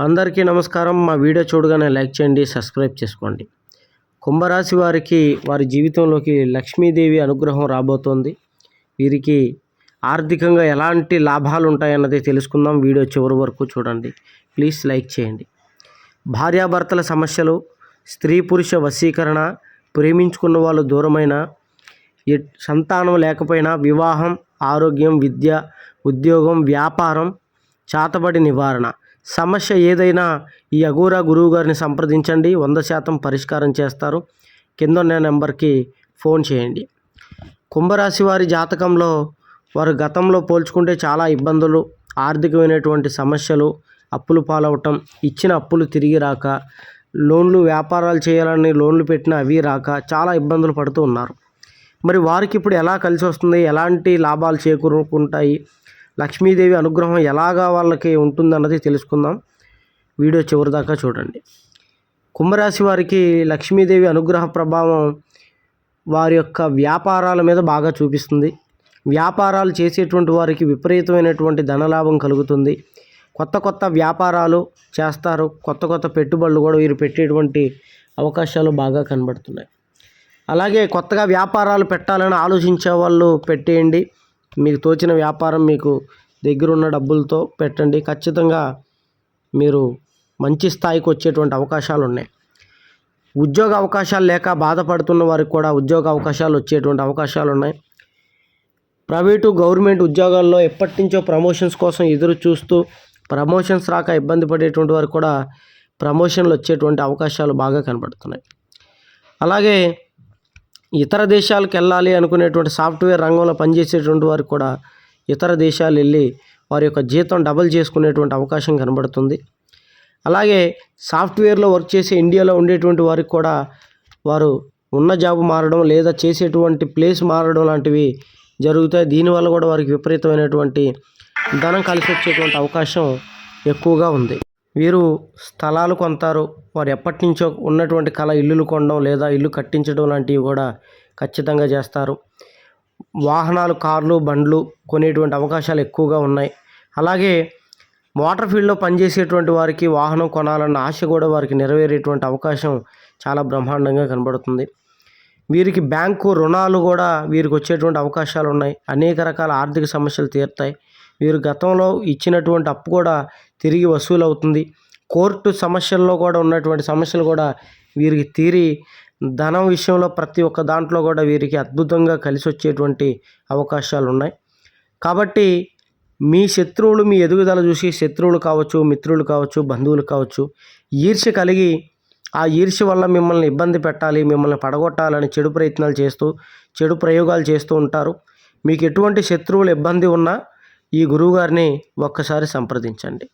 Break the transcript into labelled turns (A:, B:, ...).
A: అందరికీ నమస్కారం. మా వీడియో చూడగానే లైక్ చేయండి సబ్స్క్రైబ్ చేసుకోండి. కుంభరాశి వారికి వారి జీవితంలోకి లక్ష్మీదేవి అనుగ్రహం రాబోతోంది. వీరికి ఆర్థికంగా ఎలాంటి లాభాలు ఉంటాయన్నది తెలుసుకుందాం. వీడియో చివరి వరకు చూడండి. ప్లీజ్ లైక్ చేయండి. భార్యాభర్తల సమస్యలు స్త్రీ పురుష వశీకరణ ప్రేమించుకున్న వాళ్ళు దూరమైన ఎట్- సంతానం లేకపోయినా వివాహం ఆరోగ్యం విద్య ఉద్యోగం వ్యాపారం చాతబడి నివారణ. సమస్య ఏదైనా ఈ అఘోరా గురువు గారిని సంప్రదించండి. వంద శాతం పరిష్కారం చేస్తారు. కింద ఉన్న నెంబర్కి ఫోన్ చేయండి. కుంభరాశి వారి జాతకంలో వారు గతంలో పోల్చుకుంటే చాలా ఇబ్బందులు ఆర్థికమైనటువంటి సమస్యలు అప్పులు పాలవటం ఇచ్చిన అప్పులు తిరిగి రాక లోన్లు వ్యాపారాలు చేయాలని లోన్లు పెట్టిన అవి రాక చాలా ఇబ్బందులు పడుతూ ఉన్నారు. మరి వారికి ఇప్పుడు ఎలా కలిసి వస్తుంది? ఎలాంటి లాభాలు చేకూరుకుంటాయి? లక్ష్మీదేవి అనుగ్రహం ఎలాగా వాళ్ళకి ఉంటుందన్నది తెలుసుకుందాం. వీడియో చివరి దాకా చూడండి. కుంభరాశి వారికి లక్ష్మీదేవి అనుగ్రహ ప్రభావం వారి యొక్క వ్యాపారాల మీద బాగా చూపిస్తుంది. వ్యాపారాలు చేసేటువంటి వారికి విపరీతమైనటువంటి ధనలాభం కలుగుతుంది. కొత్త కొత్త వ్యాపారాలు చేస్తారు. కొత్త కొత్త పెట్టుబడులు కూడా వీరు పెట్టేటువంటి అవకాశాలు బాగా కనబడుతున్నాయి. అలాగే కొత్తగా వ్యాపారాలు పెట్టాలని ఆలోచించే వాళ్ళు పెట్టేయండి. మీకు తోచిన వ్యాపారం మీకు దగ్గరున్న డబ్బులతో పెట్టండి. ఖచ్చితంగా మీరు మంచి స్థాయికి వచ్చేటువంటి అవకాశాలు ఉన్నాయి. ఉద్యోగ అవకాశాలు లేక బాధపడుతున్న వారికి కూడా ఉద్యోగ అవకాశాలు వచ్చేటువంటి అవకాశాలు ఉన్నాయి. ప్రైవేటు గవర్నమెంట్ ఉద్యోగాల్లో ఎప్పటి నుంచో ప్రమోషన్స్ కోసం ఎదురు చూస్తూ ప్రమోషన్స్ రాక ఇబ్బంది పడేటువంటి వారికి కూడా ప్రమోషన్లు వచ్చేటువంటి అవకాశాలు బాగా కనబడుతున్నాయి. అలాగే ఇతర దేశాలకు వెళ్ళాలి అనుకునేటువంటి సాఫ్ట్వేర్ రంగంలో పనిచేసేటువంటి వారికి కూడా ఇతర దేశాలు వెళ్ళి వారి యొక్క జీతం డబుల్ చేసుకునేటువంటి అవకాశం కనబడుతుంది. అలాగే సాఫ్ట్వేర్లో వర్క్ చేసే ఇండియాలో ఉండేటువంటి వారికి కూడా వారు ఉన్న జాబ్ మారడం లేదా చేసేటువంటి ప్లేస్ మారడం లాంటివి జరుగుతాయి. దీనివల్ల కూడా వారికి విపరీతమైనటువంటి ధనం కలిసి వచ్చేటువంటి అవకాశం ఎక్కువగా ఉంది. వీరు స్థలాలు కొంటారు వారు ఎప్పటి నుంచో ఉన్నటువంటి కళ ఇల్లులు కొనడం లేదా ఇల్లు కట్టించడం లాంటివి కూడా ఖచ్చితంగా చేస్తారు. వాహనాలు కార్లు బండ్లు కొనేటువంటి అవకాశాలు ఎక్కువగా ఉన్నాయి. అలాగే మోటార్ ఫీల్డ్లో పనిచేసేటువంటి వారికి వాహనం కొనాలన్న ఆశ కూడా వారికి నెరవేరేటువంటి అవకాశం చాలా బ్రహ్మాండంగా కనబడుతుంది. వీరికి బ్యాంకు రుణాలు కూడా వీరికి వచ్చేటువంటి అవకాశాలు ఉన్నాయి. అనేక రకాల ఆర్థిక సమస్యలు తీరుతాయి. వీరు గతంలో ఇచ్చినటువంటి అప్పు కూడా తిరిగి వసూలు అవుతుంది కోర్టు సమస్యల్లో కూడా ఉన్నటువంటి సమస్యలు కూడా వీరికి తీరి ధనం విషయంలో ప్రతి ఒక్క దాంట్లో కూడా వీరికి అద్భుతంగా కలిసి వచ్చేటువంటి అవకాశాలు ఉన్నాయి కాబట్టి మీ శత్రువులు మీ ఎదుగుదల చూసి శత్రువులు కావచ్చు మిత్రులు కావచ్చు బంధువులు కావచ్చు ఈర్ష్య కలిగి ఆ ఈర్ష్య వల్ల మిమ్మల్ని ఇబ్బంది పెట్టాలి మిమ్మల్ని పడగొట్టాలని చెడు ప్రయత్నాలు చేస్తూ చెడు ప్రయోగాలు చేస్తూ ఉంటారు. మీకు ఎటువంటి శత్రువులు ఇబ్బంది ఉన్నా ఈ గురువుగారిని ఒక్కసారి సంప్రదించండి.